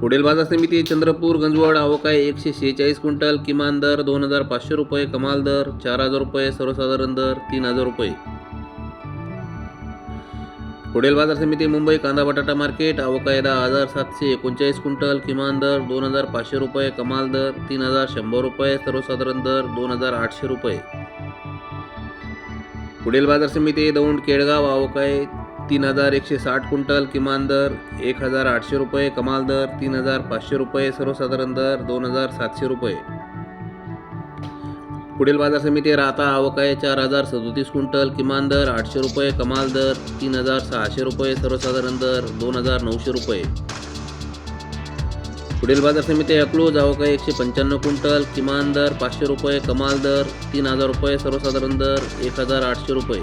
पुढील बाजार समिती चंद्रपूर गंजवड आवक एकशे शेहेचाळीस क्विंटल किमान दर दोन हजार पाचशे रुपये कमाल दर चार हजार रुपये सर्वसाधारण दर तीन हजार रुपये. पुढील बाजार समिती मुंबई कांदा बटाटा मार्केट आवक दहा हजार सातशे एकोणचाळीस क्विंटल किमान दर दोन हजार पाचशे रुपये कमाल दर तीन हजार शंभर रुपये सर्वसाधारण दर दोन हजार आठशे रुपये. पुढील बाजार समिती दौंड केळगाव आवकाय तीन हजार एकशे साठ क्विंटल किमान दर एक हजार आठशे रुपये कमाल दर तीन हजार पाचशे रुपये सर्वसाधारण दर दोन हजार सातशे रुपये. पुढील बाजार समिती राहता आवक आहे चार हजार सदोतीस क्विंटल किमान दर आठशे रुपये कमाल दर तीन हजार सहाशे रुपये सर्वसाधारण दर दोन हजार नऊशे रुपये. पुढील बाजार समिती अकलूज आवक आहे एकशे पंच्याण्णव क्विंटल किमान दर पाचशे रुपये कमाल दर तीन हजार रुपये सर्वसाधारण दर एक हजार आठशे रुपये.